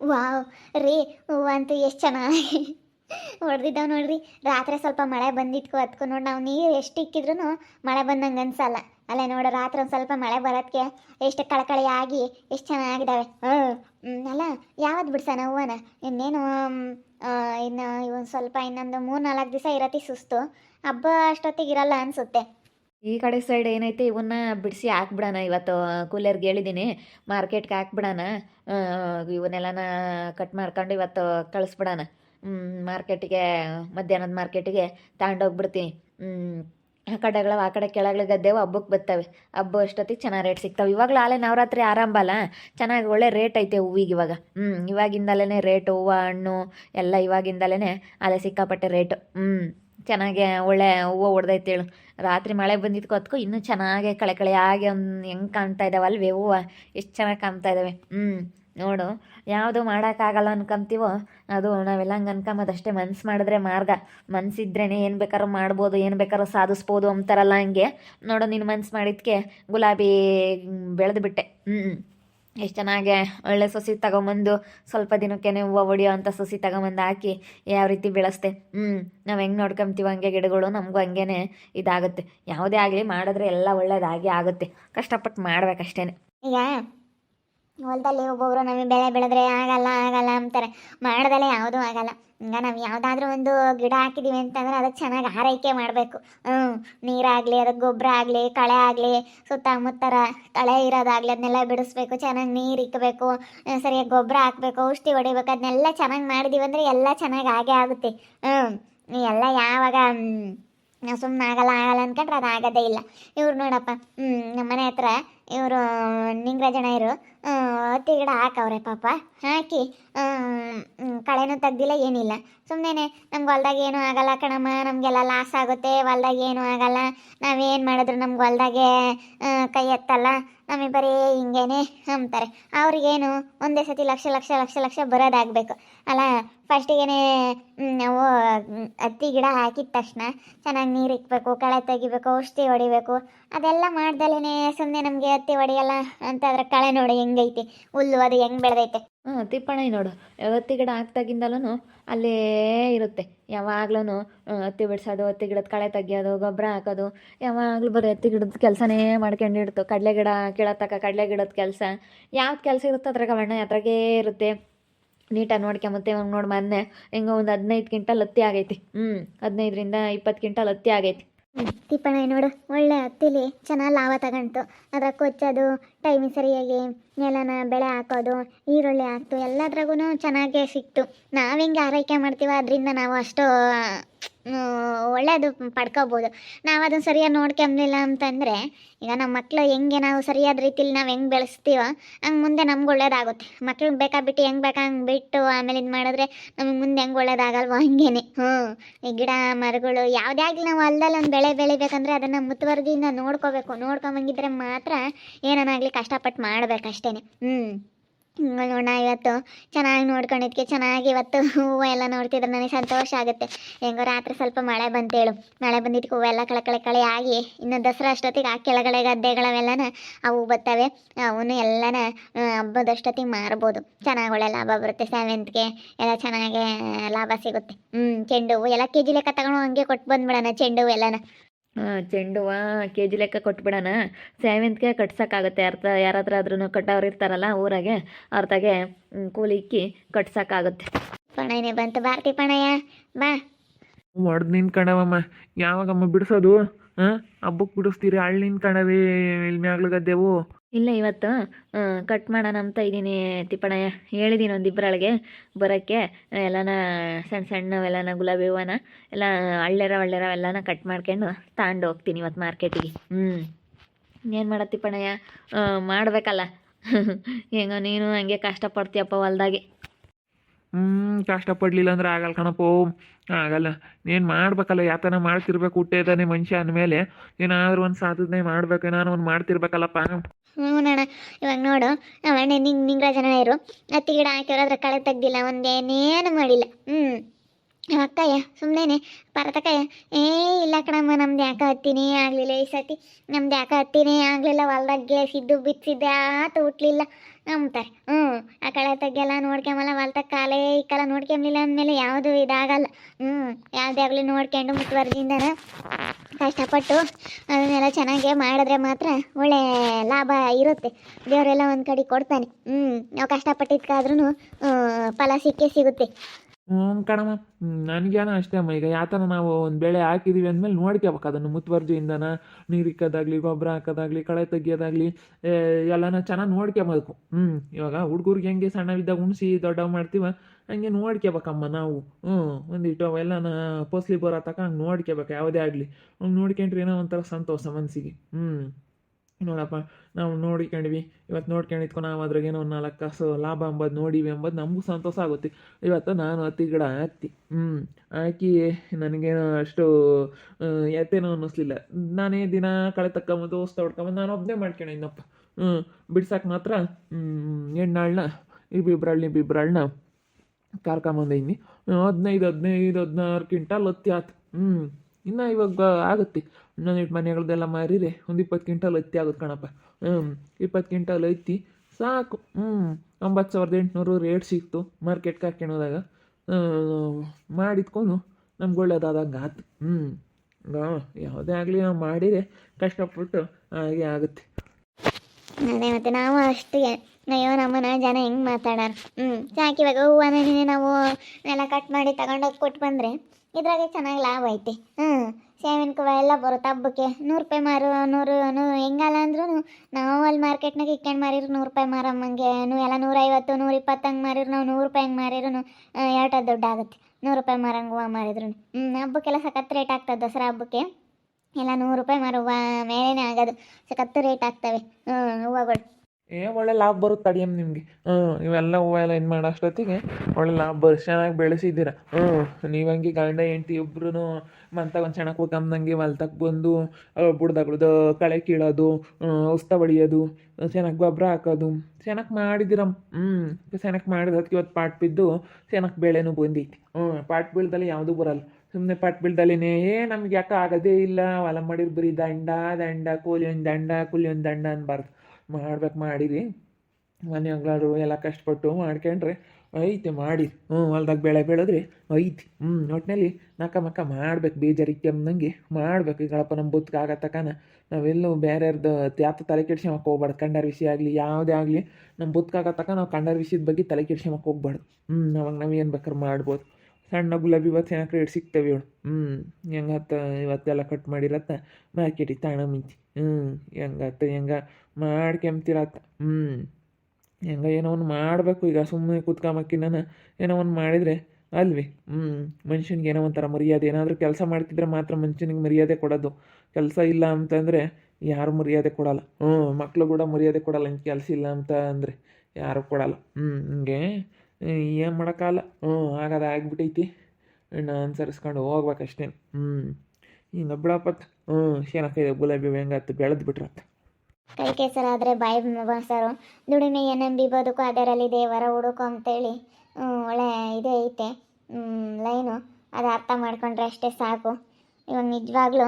Wow, ರೀ ಅಂತೂ ಎಷ್ಟು ಚೆನ್ನಾಗಿ ಹೊಡೆದಿದ್ದಾವೆ ನೋಡ್ರಿ. ರಾತ್ರಿ ಸ್ವಲ್ಪ ಮಳೆ ಬಂದಿತ್ತು ಅದಕ್ಕೂ ನೋಡಿ, ನಾವು ನೀರು ಎಷ್ಟು ಇಕ್ಕಿದ್ರು ಮಳೆ ಬಂದಂಗೆ ಅನ್ಸಲ್ಲ. ಅಲ್ಲೇ ನೋಡು, ರಾತ್ರಿ ಒಂದು ಸ್ವಲ್ಪ ಮಳೆ ಬರೋದಕ್ಕೆ ಎಷ್ಟು ಕಳಕಳಿ ಆಗಿ ಎಷ್ಟು ಚೆನ್ನಾಗಿದ್ದಾವೆ ಅಲ್ಲ ಯಾವತ್ತು ಬಿಡ್ಸಣ ಹೂವನ? ಇನ್ನೇನು ಇನ್ನು ಒಂದು ಸ್ವಲ್ಪ ಇನ್ನೊಂದು ಮೂರು ನಾಲ್ಕು ದಿವಸ ಇರತ್ತಿ ಸುಸ್ತು. ಹಬ್ಬ ಅಷ್ಟೊತ್ತಿಗೆ ಇರಲ್ಲ ಅನಿಸುತ್ತೆ. ಈ ಕಡೆ ಸೈಡ್ ಏನೈತೆ, ಇವನ್ನ ಬಿಡಿಸಿ ಹಾಕ್ಬಿಡೋಣ. ಇವತ್ತು ಕೂಲರ್ಗೆ ಹೇಳಿದ್ದೀನಿ ಮಾರ್ಕೆಟ್ಗೆ ಹಾಕ್ಬಿಡೋಣ. ಇವನ್ನೆಲ್ಲನ ಕಟ್ ಮಾಡ್ಕೊಂಡು ಇವತ್ತು ಕಳಿಸ್ಬಿಡೋಣ. ಮಾರ್ಕೆಟಿಗೆ, ಮಧ್ಯಾಹ್ನದ ಮಾರ್ಕೆಟಿಗೆ ತಗೊಂಡೋಗ್ಬಿಡ್ತೀನಿ ಆ ಕಡೆಗಳು, ಆ ಕಡೆ ಕೆಳಗಳ ಗದ್ದೆವು ಹಬ್ಬಕ್ಕೆ ಬರ್ತವೆ ಹಬ್ಬ ಅಷ್ಟೊತ್ತಿಗೆ ಚೆನ್ನಾಗಿ ರೇಟ್ ಸಿಗ್ತವೆ. ಇವಾಗಲೂ ಆಲೆ ನವರಾತ್ರಿ ಆರಂಭ ಅಲ್ಲ, ಚೆನ್ನಾಗಿ ಒಳ್ಳೆ ರೇಟ್ ಐತೆ ಹೂವಿಗೆ ಇವಾಗ. ಹ್ಞೂ ಇವಾಗಿಂದಲೇ ರೇಟು ಹೂವು, ಹಣ್ಣು, ಎಲ್ಲ ಇವಾಗಿಂದಲೇ ಅಲ್ಲೇ ಸಿಕ್ಕಾಪಟ್ಟೆ ರೇಟು ಹ್ಞೂ ಚೆನ್ನಾಗಿ ಒಳ್ಳೆ ಹೂವು ಹೊಡೆದೈತೆ ಹೇಳು. ರಾತ್ರಿ ಮಳೆ ಬಂದಿದ್ಕೋ ಇನ್ನೂ ಚೆನ್ನಾಗೆ ಕಳೆ ಕಳೆಯಾಗಿ ಒಂದು ಹೆಂಗೆ ಕಾಣ್ತಾ ಇದ್ದಾವೆ ಅಲ್ವೇ ಹೂವು? ಎಷ್ಟು ಚೆನ್ನಾಗಿ ಕಾಣ್ತಾ ಇದ್ದಾವೆ ಹ್ಞೂ ನೋಡು. ಯಾವುದು ಮಾಡೋಕ್ಕಾಗಲ್ಲ ಅನ್ಕೊಂತೀವೋ ಅದು ನಾವೆಲ್ಲ ಹಂಗೆ ಅನ್ಕೊಂಬೋದಷ್ಟೇ ಮನ್ಸು ಮಾಡಿದ್ರೆ ಮಾರ್ಗ. ಮನ್ಸಿದ್ರೇ ಏನು ಬೇಕಾದ್ರೂ ಮಾಡ್ಬೋದು, ಏನು ಬೇಕಾದ್ರೂ ಸಾಧಿಸ್ಬೋದು ಅಂತಾರಲ್ಲ ಹಂಗೆ. ನೋಡು, ನೀನು ಮನ್ಸು ಮಾಡಿದ್ಕೆ ಗುಲಾಬಿ ಬೆಳೆದು ಬಿಟ್ಟೆ. ಹ್ಞೂ ಎಷ್ಟು ಚೆನ್ನಾಗೆ ಒಳ್ಳೆ ಸೊಸಿ ತಗೊಂಬಂದು ಸ್ವಲ್ಪ ದಿನಕ್ಕೆ ಹೂವು ಹೊಡಿಯೋ ಅಂಥ ಸೊಸಿ ತಗೊಂಬಂದು ಹಾಕಿ ಯಾವ ರೀತಿ ಬೆಳೆಸ್ತೆ ಹ್ಞೂ ನಾವು ಹೆಂಗೆ ನೋಡ್ಕೊಂತೀವಿ ಹಂಗೆ ಗಿಡಗಳು ನಮಗೂ ಹಂಗೇ ಇದಾಗುತ್ತೆ. ಯಾವುದೇ ಆಗಲಿ ಮಾಡಿದ್ರೆ ಎಲ್ಲ ಒಳ್ಳೇದಾಗಿ ಆಗುತ್ತೆ. ಕಷ್ಟಪಟ್ಟು ಮಾಡ್ಬೇಕಷ್ಟೇ ಈಗ ಹೊಲದಲ್ಲಿ ಒಬ್ಬೊಬ್ರು ನಮಗೆ ಬೆಳೆ ಬೆಳೆದ್ರೆ ಆಗಲ್ಲ ಆಗಲ್ಲ ಅಂತಾರೆ. ಮಾಡ್ದಲೆ ಯಾವುದೂ ಆಗಲ್ಲ. ಈಗ ನಾವು ಯಾವುದಾದ್ರೂ ಒಂದು ಗಿಡ ಹಾಕಿದೀವಿ ಅಂತಂದ್ರೆ ಅದಕ್ಕೆ ಚೆನ್ನಾಗಿ ಆರೈಕೆ ಮಾಡಬೇಕು. ಹ್ಞೂ ನೀರಾಗಲಿ, ಅದಕ್ಕೆ ಗೊಬ್ಬರ ಆಗಲಿ, ಕಳೆ ಆಗಲಿ, ಸುತ್ತಮುತ್ತರ ಕಳೆ ಇರೋದಾಗಲಿ ಅದನ್ನೆಲ್ಲ ಬಿಡಿಸ್ಬೇಕು, ಚೆನ್ನಾಗಿ ನೀರು ಇಕ್ಕಬೇಕು ಸರಿಯಾಗಿ ಗೊಬ್ಬರ ಹಾಕಬೇಕು ಔಷಧಿ ಹೊಡಿಬೇಕು, ಅದನ್ನೆಲ್ಲ ಚೆನ್ನಾಗಿ ಮಾಡಿದೀವಿ ಅಂದರೆ ಎಲ್ಲ ಚೆನ್ನಾಗಿ ಆಗೇ ಆಗುತ್ತೆ. ಹ್ಞೂ ಎಲ್ಲ ಯಾವಾಗ ನಾವು ಸುಮ್ಮನೆ ಆಗಲ್ಲ ಆಗಲ್ಲ ಅಂದ್ಕೊಂಡ್ರೆ ಅದು ಆಗೋದೇ ಇಲ್ಲ. ಇವ್ರು ನೋಡಪ್ಪ ನಮ್ಮ ಮನೆ ಹತ್ರ ಇವರು ನಿಂಗರಾಜಣ್ಣಯ್ಯರು ಹತ್ತಿ ಗಿಡ ಹಾಕವ್ರೆ ಪಾಪ. ಹಾಕಿ ಕಳೆನೂ ತೆಗ್ದಿಲ್ಲ, ಏನಿಲ್ಲ. ಸುಮ್ಮನೆ ನಮ್ಗೆ ಹೊಲ್ದಾಗ ಏನೂ ಆಗಲ್ಲ ಕಣಮ್ಮ, ನಮಗೆಲ್ಲ ಲಾಸ್ ಆಗುತ್ತೆ, ಹೊಲ್ದಾಗ ಏನೂ ಆಗಲ್ಲ. ನಾವೇನು ಮಾಡಿದ್ರು ನಮ್ಗೆ ಹೊಲ್ದಾಗೆ ಕೈ ಎತ್ತಲ್ಲ. ನಮಗೆ ಬರೀ ಹಿಂಗೇನೆ ಅಂತಾರೆ ಅವ್ರಿಗೇನು, ಒಂದೇ ಸತಿ ಲಕ್ಷ ಲಕ್ಷ ಲಕ್ಷ ಲಕ್ಷ ಬರೋದಾಗಬೇಕು. ಅಲ್ಲ ಫಸ್ಟಿಗೆ ನಾವು ಹತ್ತಿ ಗಿಡ ಹಾಕಿದ ತಕ್ಷಣ ಚೆನ್ನಾಗಿ ನೀರು ಇಕ್ಬೇಕು, ಕಳೆ ತೆಗಿಬೇಕು, ಔಷಧಿ ಹೊಡಿಬೇಕು. ಅದೆಲ್ಲ ಮಾಡ್ದಲೇ ಸುಮ್ಮನೆ ನಮಗೆ ಹತ್ತಿ ಹೊಡೆಯಲ್ಲ ಅಂತಂದ್ರೆ ಕಳೆ ನೋಡಿ ಹೆಂಗೈತಿ? ಹುಲ್ಲು ಅದು ಹೆಂಗೆ ಬೆಳೆದೈತೆ? ಹ್ಮ್ ತಿಪ್ಪಣ್ಣ ನೋಡು. ಹತ್ತಿ ಗಿಡ ಹಾಕ್ದಾಗಿಂದಲೂ ಅಲ್ಲೇ ಇರುತ್ತೆ. ಯಾವಾಗ್ಲೂ ಹತ್ತಿ ಬಿಡ್ಸೋದು, ಹತ್ತಿ ಗಿಡದ ಕಳೆ ತೆಗಿಯೋದು, ಗೊಬ್ಬರ ಹಾಕೋದು. ಯಾವಾಗಲೂ ಬರೀ ಹತ್ತಿ ಗಿಡದ ಕೆಲಸನೇ ಮಾಡ್ಕೊಂಡಿಡ್ತು ಕಡಲೆ ಗಿಡ ಕೀಳತ್ತಕ್ಕ, ಕಡಲೆ ಗಿಡದ ಕೆಲಸ. ಯಾವ್ದು ಕೆಲಸ ಇರುತ್ತೋ ಅದ್ರಾಗ ಕಣ್ಣ ಅದ್ರಾಗೇ ಇರುತ್ತೆ. ನೀಟಾಗಿ ನೋಡ್ಕೊಂಬತ್ತೆ ಇವಾಗ ನೋಡಿ ಮೊನ್ನೆ. ಹಿಂಗೆ ಒಂದು ಹದಿನೈದು ಕ್ವಿಂಟಲ್ ಹತ್ತಿ ಆಗೈತಿ. ಹ್ಞೂ ಹದಿನೈದರಿಂದ ಇಪ್ಪತ್ತು ಕ್ವಿಂಟಲ್ ಹತ್ತಿ ಆಗೈತಿ. ತಿಪ್ಪಣ್ಣ ನೋಡು, ಒಳ್ಳೆ ಹತ್ತಿಲಿ. ಚೆನ್ನಾಗಿ ಲಾಭ ತಗೊಂತು ಅದ್ರ ಕೊಚ್ಚೋದು ಟೈಮಿಗೆ ಸರಿಯಾಗಿ, ನೆಲನ ಬೆಳೆ ಹಾಕೋದು, ಈರುಳ್ಳಿ ಹಾಕ್ತು ಎಲ್ಲದ್ರಾಗೂ ಚೆನ್ನಾಗೇ ಸಿಕ್ತು. ನಾವು ಹೆಂಗೆ ಆರೈಕೆ ಮಾಡ್ತೀವೋ ಅದರಿಂದ ನಾವು ಅಷ್ಟು ಆ, ಒಳ್ಳೇದು ಪಡ್ಕೋಬೋದು. ನಾವು ಅದನ್ನು ಸರಿಯಾಗಿ ನೋಡ್ಕೊಂಬಿಲ್ಲ ಅಂತಂದರೆ ಈಗ ನಮ್ಮ ಮಕ್ಕಳು ಹೆಂಗೆ ನಾವು ಸರಿಯಾದ ರೀತಿಲಿ ನಾವು ಹೆಂಗೆ ಬೆಳೆಸ್ತೀವೋ ಹಂಗೆ ಮುಂದೆ ನಮ್ಗೆ ಒಳ್ಳೇದಾಗುತ್ತೆ. ಮಕ್ಳಿಗೆ ಬೇಕಾಬಿಟ್ಟು ಹೆಂಗೆ ಬೇಕಾ ಹಂಗೆ ಬಿಟ್ಟು ಆಮೇಲೆ ಇದು ಮಾಡಿದ್ರೆ ನಮಗೆ ಮುಂದೆ ಹೆಂಗೆ ಒಳ್ಳೇದಾಗಲ್ವೋ ಹಂಗೇನೆ. ಹ್ಞೂ ಈ ಗಿಡ ಮರಗಳು ಯಾವುದೇ ಆಗಲಿ ನಾವು ಹೊಲ್ದಲ್ಲಿ ಒಂದು ಬೆಳೆ ಬೆಳಿಬೇಕಂದ್ರೆ ಅದನ್ನು ಮುತುವರ್ಜಿಯಿಂದ ನೋಡ್ಕೋಬೇಕು. ನೋಡ್ಕೊಂಬಂಗಿದ್ರೆ ಮಾತ್ರ ಏನನ್ನಾಗಲಿ ಕಷ್ಟಪಟ್ಟು ಮಾಡಬೇಕಷ್ಟೇ ಹ್ಞೂ ನೋಡೋಣ ಇವತ್ತು ಚೆನ್ನಾಗಿ ನೋಡ್ಕೊಂಡಿದ್ಕೆ, ಚೆನ್ನಾಗಿ ಇವತ್ತು ಹೂವು ಎಲ್ಲ ನೋಡ್ತಿದ್ರೆ ನನಗೆ ಸಂತೋಷ ಆಗುತ್ತೆ. ಹೆಂಗೋ ರಾತ್ರಿ ಸ್ವಲ್ಪ ಮಳೆ ಬಂತೇಳು. ಮಳೆ ಬಂದಿದ್ದಕ್ಕೆ ಹೂವೆಲ್ಲ ಕಳೆ ಕಳೆ ಕಳೆ ಆಗಿ ಇನ್ನು ದಸರಾ ಅಷ್ಟೊತ್ತಿಗೆ ಆ ಕೆಳಗಡೆ ಗದ್ದೆಗಳವೆಲ್ಲನ ಅವು ಬರ್ತವೆ ಅವನು ಎಲ್ಲನ ಹಬ್ಬದಷ್ಟೊತ್ತಿಗೆ ಮಾರ್ಬೋದು. ಚೆನ್ನಾಗಿ ಒಳ್ಳೆ ಲಾಭ ಬರುತ್ತೆ, ಸೆವೆಂತ್ಗೆ ಎಲ್ಲ ಚೆನ್ನಾಗಿ ಲಾಭ ಸಿಗುತ್ತೆ. ಹ್ಞೂ ಚೆಂಡು ಹೂವು ಎಲ್ಲ ಕೆ ಜಿ ಲೆಕ್ಕ ತಗೊಂಡು ಹಂಗೆ ಕೊಟ್ಟು ಬಂದ್ಬಿಡೋಣ, ಚೆಂಡು ಹೂವು ಎಲ್ಲನ. ಚೆಂಡು ಹೂವ ಕೆ ಜಿ ಲೆಕ್ಕ ಕೊಟ್ಬಿಡೋಣ. ಸೇವಂತಿಗೆ ಕಟ್ಸೋಕ್ಕಾಗುತ್ತೆ ಅರ್ಥ. ಯಾರಾದ್ರೂ ಆದ್ರೂ ಕಟ್ಟೋರು ಇರ್ತಾರಲ್ಲ ಊರಾಗೆ ಅರ್ಥಗೆ ಕೂಲಿ ಇಕ್ಕಿ ಕಟ್ಸೋಕ್ಕಾಗುತ್ತೆ ಪಣಯನೇ ಬಂತು. ಬಾರ್ತಿ ಪಣಯ ಬಾ. ಹೊಡೆದು ನಿನ್ ಕಣವಮ್ಮ. ಯಾವಾಗಮ್ಮ ಬಿಡಿಸೋದು? ಹಾಂ ಹಬ್ಬಕ್ಕೆ ಬಿಡಿಸ್ತೀರಿ. ಹಳ್ಳಿನ ಕಣವೇ ಇಲ್ಲಿ ಮ್ಯಾಗ್ಲು ಗದ್ದೆವು ಇಲ್ಲ ಇವತ್ತು ಕಟ್ ಮಾಡೋಣ ಅಂತ ಇದ್ದೀನಿ ತಿಪ್ಪಣಯ್ಯ ಹೇಳಿದ್ದೀನಿ ಒಂದಿಬ್ಬರೊಳಗೆ ಬರೋಕ್ಕೆ. ಎಲ್ಲನ ಸಣ್ಣ ಸಣ್ಣವೆಲ್ಲನ ಗುಲಾಬಿ ಹೂವನ ಎಲ್ಲ ಹಳ್ಳೆರ ಒಳ್ಳೆರ ಎಲ್ಲನ ಕಟ್ ಮಾಡ್ಕೊಂಡು ತಗೊಂಡು ಹೋಗ್ತೀನಿ ಇವತ್ತು ಮಾರ್ಕೆಟಿಗೆ ಹ್ಞೂ ಏನು ಮಾಡೋ ತಿಪ್ಪಣಯ್ಯ ಮಾಡಬೇಕಲ್ಲ. ಹೆಂಗೋ ನೀನು ಹಂಗೆ ಕಷ್ಟಪಡ್ತೀಯಪ್ಪ ಹೊಲ್ದಾಗೆ. ಹ್ಞೂ ಕಷ್ಟಪಡಲಿಲ್ಲ ಅಂದ್ರೆ ಆಗಲ್ಲ ಕಣಪ್ಪ. ಆಗಲ್ಲ. ಏನು ಮಾಡ್ಬೇಕಲ್ಲ ಯಾತನ ಮಾಡ್ತಿರ್ಬೇಕು ಹುಟ್ಟೇದಾನೆ ಮನುಷ್ಯ ಅಂದಮೇಲೆ ಏನಾದರೂ ಒಂದು ಸಾಧನೆ ಮಾಡ್ಬೇಕು ಏನಾದ್ರು ಒಂದು ಮಾಡ್ತಿರ್ಬೇಕಲ್ಲಪ್ಪ. ಹ್ಞೂ ಅಣ್ಣ ಇವಾಗ ನೋಡು. ಅಣ್ಣ ನಿಂಗ್ ನಿಂಗರಾಜನ ಇರು. ಹತ್ತಿ ಗಿಡ ಹಾಕಿರೋ ಅದ್ರ ಕಳೆ ತೆಗ್ದಿಲ್ಲ ಒಂದೇನೇನು ಮಾಡಿಲ್ಲ. ಹ್ಞೂ ಅಕ್ಕಯ್ಯ ಸುಮ್ಮನೆ ಪರತಕ್ಕಯ್ಯ ಏ, ಇಲ್ಲ ಕಣಮ್ಮ, ನಮ್ದು ಯಾಕೆ ಹತ್ತೀನಿ ಆಗಲಿಲ್ಲ ಈ ಸತಿ ನಮ್ದು ಯಾಕೆ ಹತ್ತೀನಿ ಆಗಲಿಲ್ಲ, ಹೊಲ್ದಾಗ ಸಿದ್ದು ಬಿತ್ತಿದ್ದೆ ಆತ ಹುಟ್ಲಿಲ್ಲ. ಅಂತಾರೆ. ಹ್ಞೂ, ಆ ಕಳೆ ತಗ್ಗೆಲ್ಲ ನೋಡ್ಕೊಂಬಲ್ಲ, ಹೊಲ್ದಾಗ ಕಾಲೇ ಈ ಕಾಲ ನೋಡ್ಕೊಂಬಲಿಲ್ಲ ಅಂದಮೇಲೆ ಯಾವುದು ಇದಾಗಲ್ಲ. ಹ್ಞೂ, ಯಾವುದೇ ಆಗಲಿ ನೋಡ್ಕೊಂಡು ಮುತುವರ್ಜಿಯಿಂದನ ಕಷ್ಟಪಟ್ಟು ಅದನ್ನೆಲ್ಲ ಚೆನ್ನಾಗಿ ಮಾಡಿದ್ರೆ ಮಾತ್ರ ಒಳ್ಳೆ ಲಾಭ ಇರುತ್ತೆ. ದೇವರೆಲ್ಲ ಒಂದು ಕಡೆ ಕೊಡ್ತಾನೆ. ಹ್ಞೂ, ನಾವು ಕಷ್ಟಪಟ್ಟಿದ್ಕಾದ್ರೂ ಫಲ ಸಿಕ್ಕೇ ಸಿಗುತ್ತೆ. ಹ್ಞೂ ಕಣಮ್ಮ. ನನಗೇನೋ ಅಷ್ಟೇ ಅಮ್ಮ. ಈಗ ಯಾತನ ನಾವು ಒಂದು ಬೆಳೆ ಹಾಕಿದ್ದೀವಿ ಅಂದಮೇಲೆ ನೋಡ್ಕೋಬೇಕು. ಅದನ್ನು ಮುತುವರ್ಜಿಯಿಂದನ ನೀರು ಇಕ್ಕೋದಾಗಲಿ ಗೊಬ್ಬರ ಹಾಕೋದಾಗಲಿ, ಕಳೆ ತೆಗಿಯೋದಾಗಲಿ ಎಲ್ಲನ ಚೆನ್ನಾಗಿ ನೋಡ್ಕೊಬೇಕು. ಹ್ಞೂ ಇವಾಗ ಹುಡುಗರಿಗೆ ಹೆಂಗೆ ಸಣ್ಣವಿದ್ದಾಗ ಉಣಿಸಿ ದೊಡ್ಡವ ಮಾಡ್ತೀವ, ಹಂಗೆ ನೋಡ್ಕೋಬೇಕಮ್ಮ ನಾವು. ಹ್ಞೂ ಒಂದಿಟ್ಟು ಅವೆಲ್ಲನ ಪೋಸ್ಲಿ ಬರೋ ತಕ ಹಂಗೆ ನೋಡ್ಕೋಬೇಕು. ಯಾವುದೇ ಆಗಲಿ. ಹಂಗೆ ನೋಡ್ಕೊಂಡ್ರೆ ಏನೋ ಒಂಥರ ಸಂತೋಷ ಮನಸ್ಸಿಗೆ ಹ್ಞೂ ನೋಡಪ್ಪ, ನಾವು ನೋಡಿಕೊಂಡ್ವಿ ಇವತ್ತು ನೋಡ್ಕೊಂಡಿದ್ಕೊ ನಾವು ಅದ್ರಾಗೇನೋ ಒಂದು ನಾಲ್ಕು ಕಾಸು ಲಾಭ ಅಂಬೋದು ನೋಡಿವಿ ಅಂಬೋದು ನಮಗೂ ಸಂತೋಷ ಆಗುತ್ತೆ. ಇವತ್ತು ನಾನು ಹತ್ತಿ ಗಿಡ ಹತ್ತಿ ಹ್ಞೂ ಹಾಕಿ ನನಗೇನೋ ಅಷ್ಟು ಎತ್ತೇನೋ ಅನ್ನಿಸ್ಲಿಲ್ಲ. ನಾನೇ ದಿನ ಕಳೆ ತಕ್ಕೊಂಬಂದು ದೋಸ್ತ ಹೊಡ್ಕೊಂಬಂದು ನಾನು ಒಬ್ಬನೇ ಮಾಡ್ಕೊಂಡಿದ್ದಪ್ಪ ಹ್ಞೂ ಬಿಡ್ಸಕ್ಕೆ ಮಾತ್ರ ಎಣ್ಣಾಳನ್ನ ಇಬ್ಬಿಬ್ರಳ್ಳಿ ಇಬ್ಬಿಬ್ರಾಳನ್ನ ಕಾರ್ಕೊಂಬಂದಿನಿ ಹದಿನೈದು ಹದಿನೈದು, ಹದಿನಾರು ಕ್ವಿಂಟಾಲ್ ಹತ್ತಿ ಆತು. ಹ್ಞೂ ಇನ್ನು ಇವಾಗ ಆಗುತ್ತೆ. ಇನ್ನೊಂದು ಇಟ್ಟು ಮನೆಗಳದ್ದೆಲ್ಲ ಮಾರಿದ್ರೆ ಒಂದು ಇಪ್ಪತ್ತು ಕ್ವಿಂಟಲ್ ಐತಿ ಆಗುತ್ತೆ ಕಣಪ್ಪ. ಹ್ಞೂ ಇಪ್ಪತ್ತು ಕ್ವಿಂಟಲ್ ಐತಿ, ಸಾಕು. ಹ್ಞೂ ಒಂಬತ್ತು ಸಾವಿರದ ಎಂಟುನೂರು ರೇಟ್ ಸಿಕ್ತು ಮಾರ್ಕೆಟ್ಗೆ ಹಾಕ್ಯಣೋದಾಗ. ಮಾಡಿದ್ಕೊಂಡು ನಮ್ಗೆ ಒಳ್ಳೇದಾದಂಗೆ ಆತು. ಹ್ಞೂ ಯಾವುದೇ ಆಗಲಿ ನಾವು ಮಾಡಿದರೆ ಕಷ್ಟಪಟ್ಟು ಹಾಗೆ ಆಗುತ್ತೆ. ಅದೇ ಮತ್ತೆ ನಾವು ಅಷ್ಟು ಅಯ್ಯೋ ನಮ್ಮನ್ನ ಜನ ಹೆಂಗೆ ಮಾತಾಡೋರು? ಹ್ಞೂ ಸಾಕಿವಾಗ ಹೂವನ್ನ ಹೂವನ ನೀನೆ ನಾವು ಎಲ್ಲ ಕಟ್ ಮಾಡಿ ತಗೊಂಡೋಗಿ ಕೊಟ್ಟು ಬಂದರೆ ಇದ್ರಾಗೆ ಚೆನ್ನಾಗಿ ಲಾಭ ಐತೆ. ಹ್ಞೂ ಸೇವಿನ ಕವ ಎಲ್ಲ ಬರುತ್ತೆ ಹಬ್ಬಕ್ಕೆ. ನೂರು ರೂಪಾಯಿ ಮಾರು, ನೂರು ಹೆಂಗಲ್ಲ ಅಂದ್ರೂ ನಾವು ಅಲ್ಲಿ ಮಾರ್ಕೆಟ್ನಾಗ ಇಕ್ಕೊಂಡು ಮಾರಿದ್ರು ನೂರು ರೂಪಾಯಿ ಮಾರಮ್ಮಂಗೆ ನೀವು ಎಲ್ಲ ನೂರೈವತ್ತು ನೂರ ಇಪ್ಪತ್ತು ಹಂಗೆ ಮಾರಿದ್ರು ನಾವು ನೂರು ರೂಪಾಯಿ ಹಂಗೆ ಮಾರಿದ್ರು ಎರಡು ದುಡ್ಡು ಆಗುತ್ತೆ. ನೂರು ರೂಪಾಯಿ ಮಾರಂಗೆ ಹೂವು ಮಾರಿದ್ರು ಹ್ಞೂ ಹಬ್ಬಕ್ಕೆಲ್ಲ ಸಖತ್ ರೇಟ್ ಆಗ್ತದೆ ದಸರಾ ಹಬ್ಬಕ್ಕೆ. ಎಲ್ಲ ನೂರು ರೂಪಾಯಿ ಮಾರು, ಹೂವು ಮೇಲೇನೆ ಆಗೋದು. ಸಖತ್ತು ರೇಟ್ ಆಗ್ತವೆ. ಹ್ಞೂ ಹೂವುಗಳು. ಏ, ಒಳ್ಳೆ ಲಾಭ ಬರುತ್ತೆ ತಡಿಯಮ್ಮ ನಿಮಗೆ. ಹ್ಞೂ ಇವೆಲ್ಲ ಹೂವು ಎಲ್ಲ ಇದು ಮಾಡೋ ಅಷ್ಟೊತ್ತಿಗೆ ಒಳ್ಳೆ ಲಾಭ ಬರುತ್ತೆ. ಚೆನ್ನಾಗಿ ಬೆಳೆಸಿದ್ದೀರ. ಹ್ಞೂ ನೀವು ಹಂಗೆ ಗಂಡ, ಹೆಂಡ್ತಿ ಇಬ್ರು ಮಂತಾಗ ಒಂದು ಚೆನ್ನಾಗಿ ಹೋಗಂದಂಗೆ ಹೊಲ್ತಕ್ಕೆ ಬಂದು ಬುಡ್ದಾಗ್ಳದು ಕಳೆ ಕೀಳೋದು ಉಸ್ತ ಹೊಡಿಯೋದು ಚೆನ್ನಾಗಿ ಗೊಬ್ಬರ ಹಾಕೋದು. ಚೆನ್ನಾಗಿ ಮಾಡಿದಿರಮ್ಮ ಹ್ಞೂ ಚೆನ್ನಾಗಿ ಮಾಡಿದಕ್ಕೆ ಇವತ್ತು ಪಾಟ್ ಬಿದ್ದು ಚೆನ್ನಾಗಿ ಬೆಳೆನೂ ಬಂದೈತಿ. ಹ್ಞೂ ಪಾಟ್ ಬೀಳ್ದಲ್ಲಿ ಯಾವುದೂ ಬರಲ್ಲ. ಸುಮ್ಮನೆ ಪಾಟ್ ಬೀಳ್ದಲ್ಲಿನೇ, ಏ, ನಮ್ಗೆ ಯಾಕೆ ಆಗೋದೇ ಇಲ್ಲ. ಹೊಲ ಮಾಡಿರ್ ಬರೀ ದಂಡ ದಂಡ, ಕೂಲಿ ಒಂದು ದಂಡ, ಕೂಲಿ ಒಂದು ದಂಡ ಅನ್ಬಾರ್ದು ಮಾಡ್ಬೇಕು ಮಾಡಿರಿ. ಮನೆಯಾಗ್ಲಾರು ಎಲ್ಲ ಕಷ್ಟಪಟ್ಟು ಮಾಡ್ಕೊಂಡ್ರೆ ಐತೆ ಮಾಡಿ. ಹ್ಞೂ, ಹೊಲ್ದಾಗ ಬೆಳೆ ಬೆಳೆದ್ರಿ ಐತಿ. ಹ್ಞೂ ಒಟ್ಟಿನಲ್ಲಿ ನಕ್ಕ ಮಕ್ಕ ಮಾಡ್ಬೇಕು ಬೇಜಾರಿಕೆ ಕೆಮ್ಮಂಗೆ ಮಾಡ್ಬೇಕು. ಈಗಳಪ್ಪ ನಮ್ಮ ಬದುಕು ತಕನ ನಾವೆಲ್ಲೂ ಬೇರೆಯವ್ರದ್ದು ತ್ಯಾತ ತಲೆ ಕೆಡ್ಸ್ಕೊಳಕ್ಕೆ ಹೋಗ್ಬಾರ್ದು. ಕಂಡರ್ ವಿಷಯ ಆಗಲಿ, ಯಾವುದೇ ಆಗಲಿ ನಮ್ಮ ಬದುಕು ತಕ ನಾವು ಕಂಡರ್ ವಿಷಯದ ಬಗ್ಗೆ ತಲೆ ಕೆಡ್ಸ್ಕೊಳಕ್ಕೆ ಹೋಗ್ಬಾರ್ದು. ಹ್ಞೂ, ಅವಾಗ ನಾವು ಏನು ಬೇಕಾದ್ರೆ ಮಾಡ್ಬೋದು. ಸಣ್ಣ ಗುಲಾಬಿ ಇವತ್ತು ಏನಕ್ಕೆ ರೇಟ್ ಸಿಗ್ತವೆ ಇವಳು ಹ್ಞೂ ಹೆಂಗತ್ತ ಇವತ್ತೆಲ್ಲ ಕಟ್ ಮಾಡಿರತ್ತ? ಮಾರ್ಕೆಟಿಗೆ ತಾಣ ಮಿಂಚಿ. ಹ್ಞೂ ಹೆಂಗತ್ತ ಹೆಂಗ ಮಾಡ್ಕೊಂಬ್ತಿರತ್ತ ಹ್ಞೂ ಹೆಂಗ ಏನೋ ಒಂದು ಮಾಡಬೇಕು ಈಗ ಸುಮ್ಮನೆ ಕೂತ್ಕೊಂಬಕ್ಕಿನ್ನ ಏನೋ ಒಂದು ಮಾಡಿದರೆ ಅಲ್ವಿ? ಹ್ಞೂ ಮನುಷ್ಯನಿಗೆ ಏನೋ ಒಂಥರ ಮರ್ಯಾದೆ ಏನಾದರೂ ಕೆಲಸ ಮಾಡ್ತಿದ್ರೆ ಮಾತ್ರ ಮನುಷ್ಯನಿಗೆ ಮರ್ಯಾದೆ ಕೊಡೋದು. ಕೆಲಸ ಇಲ್ಲ ಅಂತಂದರೆ ಯಾರು ಮರ್ಯಾದೆ ಕೊಡಲ್ಲ. ಹ್ಞೂ ಮಕ್ಕಳು ಕೂಡ ಮರ್ಯಾದೆ ಕೊಡಲ್ಲ ಹಿಂಗೆ ಕೆಲಸ ಇಲ್ಲ ಅಂತ ಅಂದರೆ ಯಾರು ಕೊಡಲ್ಲ. ಹ್ಞೂ ಹಿಂಗೆ ಏನು ಮಾಡೋಕ್ಕಾಗಲ್ಲ. ಹ್ಞೂ ಆಗದು ಆಗಿಬಿಟ್ಟೈತಿ ಇನ್ನು ಅನುಸರಿಸ್ಕೊಂಡು ಹೋಗ್ಬೇಕಷ್ಟೇ. ಹ್ಞೂ ಹಿಂಗೆ ಬಿಡಪ್ಪ. ಹ್ಞೂ ಇದೆ ಗುಲಾಬಿ ಹೆಂಗತ್ತು ಬೆಳೆದು ಬಿಟ್ರತ್ತ ಕೈ ಕೆಸರಾದರೆ ಬಾಯಿ ಮೊಸರು ದುಡಿಮೆ ಏನಂಬಿ ಬದುಕು ಅದರಲ್ಲಿ ದೇವರ ಹುಡುಕು ಅಂತೇಳಿ. ಒಳ್ಳೆ ಇದೇ ಐತೆ. ಲೈನು. ಅದು ಅರ್ಥ ಮಾಡ್ಕೊಂಡ್ರೆ ಅಷ್ಟೇ ಸಾಕು. ಇವಾಗ ನಿಜವಾಗ್ಲೂ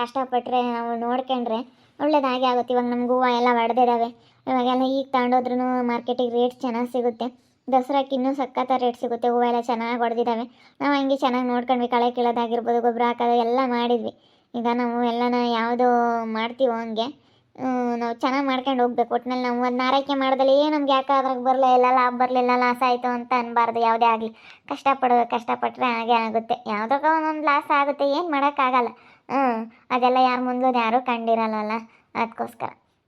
ಕಷ್ಟಪಟ್ಟರೆ ನಾವು ನೋಡ್ಕೊಂಡ್ರೆ ಒಳ್ಳೇದಾಗೆ ಆಗುತ್ತೆ. ಇವಾಗ ನಮ್ಗೆ ಹೂವು ಎಲ್ಲ ಒಡೆದಿದ್ದಾವೆ ಇವಾಗೆಲ್ಲ ಈಗ ತಗೊಂಡೋದ್ರೂ ಮಾರ್ಕೆಟಿಗೆ ರೇಟ್ ಚೆನ್ನಾಗಿ ಸಿಗುತ್ತೆ. ದಸರಾಕ್ಕೆ ಇನ್ನೂ ಸಖತ್ತ ರೇಟ್ ಸಿಗುತ್ತೆ. ಹೂವೆಲ್ಲ ಎಲ್ಲ ಚೆನ್ನಾಗಿ ಹೊಡೆದಿದ್ದಾವೆ ನಾವು ಹಂಗೆ ಚೆನ್ನಾಗಿ ನೋಡ್ಕೊಂಡ್ವಿ. ಕಳೆ ಕೀಳೋದಾಗಿರ್ಬೋದು, ಗೊಬ್ಬರ ಹಾಕೋದು ಎಲ್ಲ ಮಾಡಿದ್ವಿ. ಈಗ ನಾವು ಎಲ್ಲನ ಯಾವುದು ಮಾಡ್ತೀವೋ ಹಂಗೆ. ನಾವು ಚೆನ್ನಾಗಿ ಮಾಡ್ಕೊಂಡು ಹೋಗ್ಬೇಕು. ಒಟ್ನಲ್ಲಿ ನಾವು ಒಂದು ಆರೈಕೆ ಮಾಡಿದಲ್ಲಿ ನಮ್ಗೆ ಯಾಕೆ ಅದ್ರಾಗ ಬರಲೇ ಇಲ್ಲ, ಲಾಭ ಬರಲಿಲ್ಲ ಲಾಸ್ ಆಯಿತು ಅಂತ ಅನ್ಬಾರ್ದು. ಯಾವುದೇ ಆಗಲಿ. ಕಷ್ಟಪಡೋ ಕಷ್ಟಪಟ್ಟರೆ ಹಾಗೆ ಆಗುತ್ತೆ. ಯಾವುದಕ್ಕ ಒಂದೊಂದು ಲಾಸ್ ಆಗುತ್ತೆ. ಏನು ಮಾಡೋಕ್ಕಾಗಲ್ಲ. ಹ್ಞೂ ಅದೆಲ್ಲ ಯಾರು ಮುಂದೆ ಯಾರೂ ಕಂಡಿರಲ್ಲಲ್ಲ. ಅದಕ್ಕೋಸ್ಕರ.